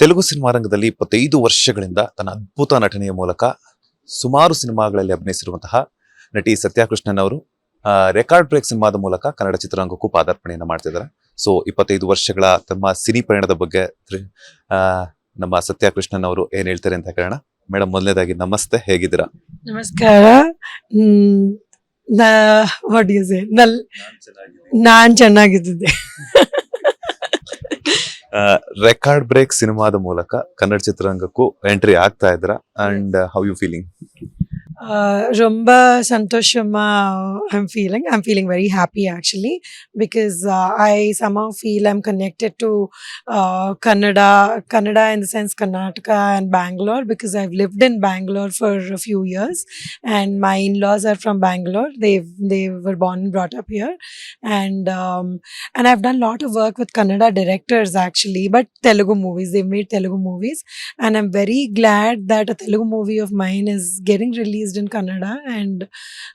Telugu cinema ರಂಗದಲ್ಲಿ ಇಪ್ಪತ್ತೈದು ವರ್ಷಗಳಿಂದ ತನ್ನ ಅದ್ಭುತ ನಟನೆಯ ಮೂಲಕ ಸುಮಾರು ಸಿನಿಮಾಗಳಲ್ಲಿ ಅಭಿನಯಿಸಿರುವಂತಹ ನಟಿ ಸತ್ಯಕೃಷ್ಣನ್ ಅವರು ರೆಕಾರ್ಡ್ ಬ್ರೇಕ್ ಸಿನಿಮಾದ ಮೂಲಕ ಕನ್ನಡ ಚಿತ್ರರಂಗಕ್ಕೂ ಪಾದಾರ್ಪಣೆಯನ್ನ ಮಾಡ್ತಿದ್ದಾರೆ. ಸೊ, ಇಪ್ಪತ್ತೈದು ವರ್ಷಗಳ ತಮ್ಮ ಸಿನಿ ಪಯಣದ ಬಗ್ಗೆ ನಮ್ಮ ಸತ್ಯಕೃಷ್ಣನ್ ಅವರು ಏನ್ ಹೇಳ್ತಾರೆ ಅಂತ ಕೇಳೋಣ. ಮೇಡಮ್ ಮೊದಲನೇದಾಗಿ ನಮಸ್ತೆ, ಹೇಗಿದ್ದೀರಾ? ನಮಸ್ಕಾರ. ನಾನ್ ಚೆನ್ನಾಗಿದ್ದೆ ರೆಕಾರ್ಡ್ ಬ್ರೇಕ್ ಸಿನಿಮಾದ ಮೂಲಕ ಕನ್ನಡ ಚಿತ್ರರಂಗಕ್ಕೂ ಎಂಟ್ರಿ ಆಗ್ತಾ ಇದ್ರ. And how you feeling ரொம்ப சந்தோஷமா I'm feeling. I'm feeling very happy actually because uh, I somehow feel I'm connected to uh, Kannada, Kannada in the sense Karnataka and Bangalore because I've lived in Bangalore for a few years and my in-laws are from Bangalore. They they were born and brought up here, and um, and I've done a lot of work with Kannada directors actually, but Telugu movies. They've made Telugu movies, and I'm very glad that a Telugu movie of mine is getting released in Kannada, and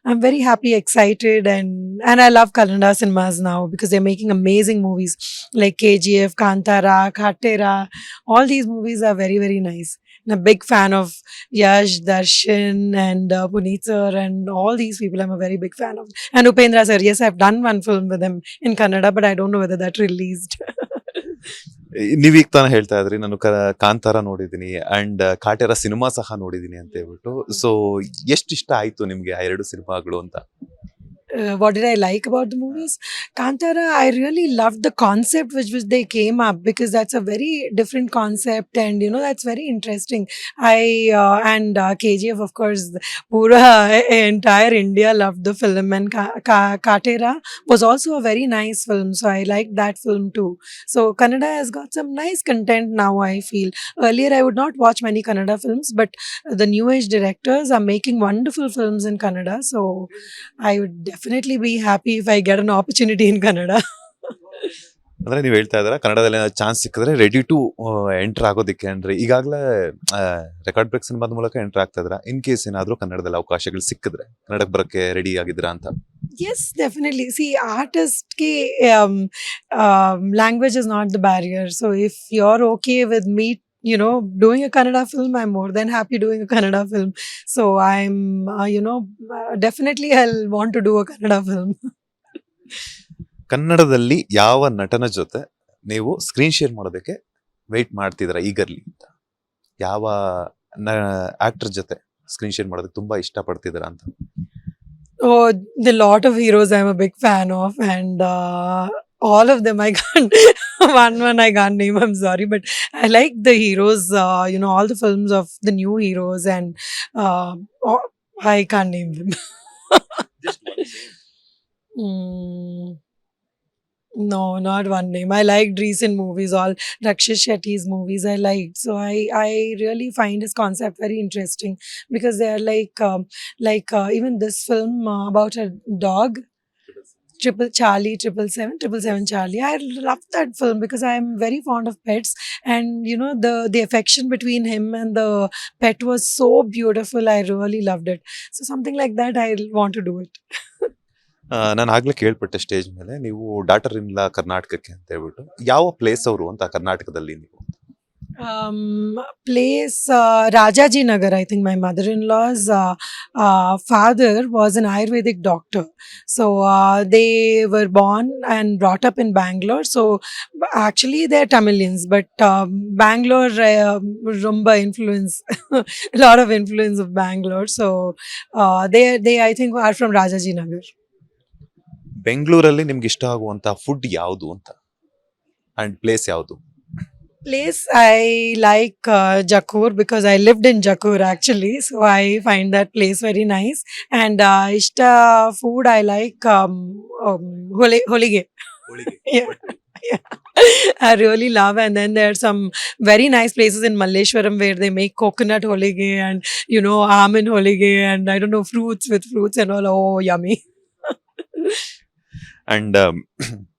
I'm very happy, excited, and and I love Kannada cinemas now because they're making amazing movies like KGF, Kantara, Khatera. All these movies are very very nice. I'm a big fan of Yash, Darshan, and uh, Puneet sir, and all these people. I'm a very big fan of. And Upendra sir. Yes, I've done one film with him in Kannada, but I don't know whether that released. ನೀವೀಗ ತಾನೇ ಹೇಳ್ತಾ ಇದ್ರಿ, ನಾನು ಕಾಂತಾರ ನೋಡಿದೀನಿ and Kaatera cinema ಸಹ ನೋಡಿದೀನಿ ಅಂತ ಹೇಳ್ಬಿಟ್ಟು. ಸೊ ಇಷ್ಟ ಆಯ್ತು ನಿಮ್ಗೆ ಆ ಎರಡು ಸಿನಿಮಾಗಳು ಅಂತ? Uh, what did I like about the movies? Kantara, I really loved the concept which which they came up because that's a very different concept, and you know that's very interesting. I uh, and uh, KGF, of course, Pura entire India loved the film, and Ka- Ka- Katera was also a very nice film, so I liked that film too. So Kannada has got some nice content now. I feel earlier I would not watch many Kannada films, but the new age directors are making wonderful films in Kannada. So I would definitely definitely be happy if I get an opportunity in Kannada ಅಂದ್ರೆ ನೀವು ಹೇಳ್ತಾ ಇದ್ದೀರಾ ಕನ್ನಡದಲ್ಲಿ ಏನಾದ್ರು chance ಸಿಕ್ಕಿದ್ರೆ ready to enter ಆಗೋದಕ್ಕೆ ಅಂದ್ರೆ ಈಗಾಗಲೇ ರೆಕಾರ್ಡ್ ಬ್ರೇಕ್ ಸಿನಿಮಾದ ಮೂಲಕ ಎಂಟರ್ ಆಗ್ತಾ ಇದ್ರ ಇನ್ ಕೇಸ್ ಏನಾದರೂ ಕನ್ನಡದಲ್ಲಿ ಅವಕಾಶಗಳು ಸಿಕ್ಕಿದ್ರೆ ಕನ್ನಡಕ್ಕೆ ಬರೋಕ್ಕೆ ರೆಡಿ ಆಗಿದ್ರ ಅಂತ. Yes definitely see ಆರ್ಟಿಸ್ಟ್ಗೆ language is not the barrier so if you are okay with meet you know, doing a Kannada film, I'm more than happy doing a Kannada film. So I'm, uh, you know, uh, definitely I'll want to do a Kannada film. ಕನ್ನಡದಲ್ಲಿ ಯಾವ ನಟನ ಜೊತೆ ನೀವು screen share ಮಾಡೋದಕ್ಕೆ weight ಮಾಡ್ತಿದ್ರ eagerly ಅಂತ ಯಾವ actor ಜೊತೆ ಸ್ಕ್ರೀನ್ ಶೇರ್ ಮಾಡೋದಕ್ಕೆ ತುಂಬಾ ಇಷ್ಟ ಪಡ್ತಿದ್ದೀರಾ ಅಂತ Oh, the lot of heroes I'm a big fan of, and uh, all of them I can't. one one I can't name. I'm sorry, but I like the heroes. Uh, you know, all the films of the new heroes, and uh, oh, I can't name them. Mm, no, not one name. I liked recent movies, all Rakshit Shetty's movies. I liked, so I I really find his concept very interesting because they are like um, like uh, even this film uh, about a dog triple charlie triple seven triple seven charlie i love that film because I am very fond of pets and you know the the affection between him and the pet was so beautiful i really loved it so something like that i want to do it ನಾನು ಆಗ್ಲೇ ಕೇಳ್ಪಟ್ಟೆ stage ಮೇಲೆ ನೀವು daughter ಇನ್ಲ ಕರ್ನಾಟಕಕ್ಕೆ ಅಂತ ಹೇಳ್ಬಿಟ್ಟು ಯಾವ place ಅವರು ಅಂತ ಕರ್ನಾಟಕದಲ್ಲಿ ನೀವು um place uh, rajaji nagar i think my mother-in-law's uh, uh, father was an ayurvedic doctor so uh, they were born and brought up in bangalore so b- actually they're tamilians but um, bangalore uh, rumba influence a lot of influence of bangalore so uh, they they i think are from rajaji nagar ಬೆಂಗಳೂರಲ್ಲಿ ನಿಮ್ಗೆ ಇಷ್ಟ ಆಗುವಂತ food ಯಾವುದು ಅಂತ and place ಯಾವುದು place I like uh, Jakur because I lived in Jakur actually, so I find that place very nice. And uh, Ishta food I like um, um, holi- holige. Yeah. yeah. I really love, and then there are some very nice places in Malleshwaram where they make coconut holige and you know almond holige and I don't know fruits with fruits and all. Oh, yummy! And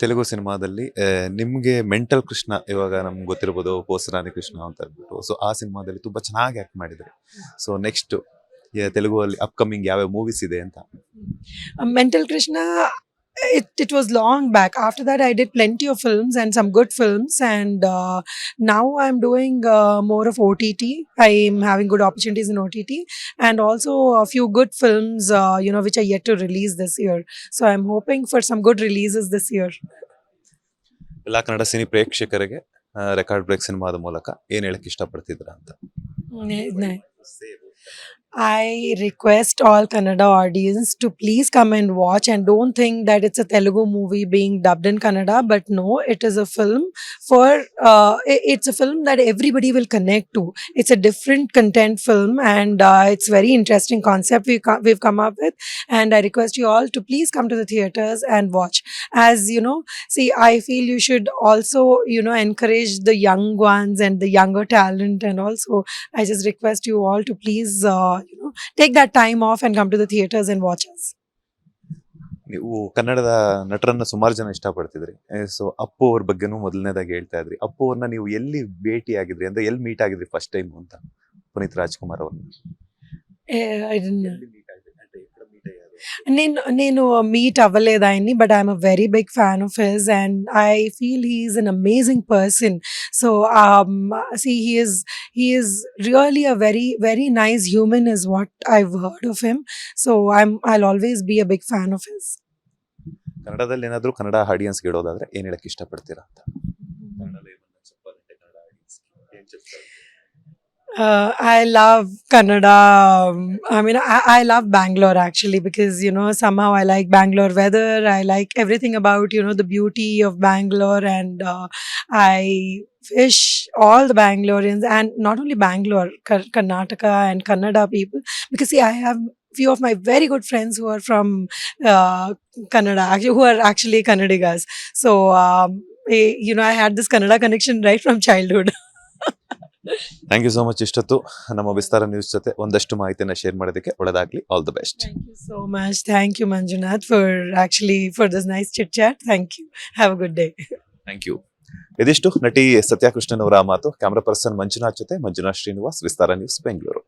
Telugu ಸಿನಿಮಾದಲ್ಲಿ ನಿಮಗೆ mental Krishna ಇವಾಗ ನಮ್ಗೆ ಗೊತ್ತಿರ್ಬೋದು ಪೋಸರಾನಿ ಕೃಷ್ಣ ಅಂತ ಹೇಳ್ಬಿಟ್ಟು. So ಆ ಸಿನಿಮಾದಲ್ಲಿ ತುಂಬ ಚೆನ್ನಾಗಿ ಆ್ಯಕ್ಟ್ ಮಾಡಿದರೆ ಸೊ ನೆಕ್ಸ್ಟ್ ತೆಲುಗು ಅಲ್ಲಿ ಅಪ್ಕಮಿಂಗ್ ಯಾವ್ಯಾವ ಮೂವೀಸ್ ಇದೆ ಅಂತ. Mental Krishna it, it was long back. After that, I did plenty of films and some good films. And uh, now I'm doing uh, more of OTT. I'm having good opportunities in OTT and also a few good films, uh, you know, which are yet to release this year. So I'm hoping for some good releases this year. ಎಲ್ಲ Kannada cine ಪ್ರೇಕ್ಷಕರಿಗೆ record break ಸಿನಿಮಾದ ಮೂಲಕ ಏನ್ ಹೇಳಕ್ ಇಷ್ಟಪಡ್ತಿದ್ರ ಅಂತ Ne- ne- I request all Kannada audience to please come and watch and don't think that it's a Telugu movie being dubbed in Kannada, but no, it is a film for uh, it's a film that everybody will connect to. It's a different content film and uh, it's very interesting concept we co- we've come up with. And I request you all to please come to the theaters and watch. As you know, see, I feel you should also you know encourage the young ones and the younger talent, and also I just request you all to please, uh, you know, take that time off and come to the theaters and watch us. ನೀವು ಕನ್ನಡದ ನಟರನ್ನ ಸುಮಾರು ಜನ ಇಷ್ಟಪಡ್ತಿದ್ರಿ. So Appu ಅವ್ರ ಬಗ್ಗೆನೂ ಮೊದಲನೇದಾಗಿ ಹೇಳ್ತಾ ಇದ್ರಿ. ಅಪ್ಪು ಅವ್ರನ್ನ ನೀವು ಎಲ್ಲಿ ಭೇಟಿ ಆಗಿದ್ರಿ ಅಂದ್ರೆ ಎಲ್ಲಿ ಮೀಟ್ ಆಗಿದ್ರಿ ಫಸ್ಟ್ ಟೈಮ್ ಅಂತ ಪುನೀತ್ ರಾಜ್ಕುಮಾರ್ ಅವ್ರನ್ನ Eh, I didn't know. నేను నేను మీట్ అవ్వలేదు ఆయన్ని but I'm a very big fan of his and I feel he is an amazing person so see he is he is really a very very nice human is what I heard of him so I'm I always be a big fan of his ಕನ್ನಡದಲ್ಲಿ ಏನಾದ್ರು Kannada audience ಇಡೋದಾದ್ರೆ ಏನ್ ಹೇಳಕ್ ಇಷ್ಟಪಡ್ತೀರಾ ಅಂತ Uh, I love Kannada. um, I mean, I, I love Bangalore actually because you know somehow I like Bangalore weather. I like everything about you know the beauty of Bangalore, and uh, I wish all the Bangaloreans and not only Bangalore, Kar- Karnataka and Kannada people because see, I have few of my very good friends who are from uh, actually, who are actually Kannadigas. So um, eh, you know, I had this Kannada connection right from childhood. Thank you so much ಇಷ್ಟೊತ್ತು ನಮ್ಮ Vistara news ಜೊತೆ ಒಂದಷ್ಟು ಮಾಹಿತಿಯನ್ನ share ಮಾಡೋದಕ್ಕೆ ಒಳ್ಳೆದಾಗ್ಲಿ all the best thank you so much thank you Manjunath for actually for this nice chit chat. Thank you have a good day. Thank you ಇದಿಷ್ಟು ನಟಿ ಸತ್ಯಕೃಷ್ಣನ್ ಅವರ ಮಾತು. ಕ್ಯಾಮ್ರಾ ಪರ್ಸನ್ ಮಂಜುನಾಥ್ ಜೊತೆ ಮಂಜುನಾಥ್ ಶ್ರೀನಿವಾಸ್. ವಿಸ್ತಾರ ನ್ಯೂಸ್ ಬೆಂಗಳೂರು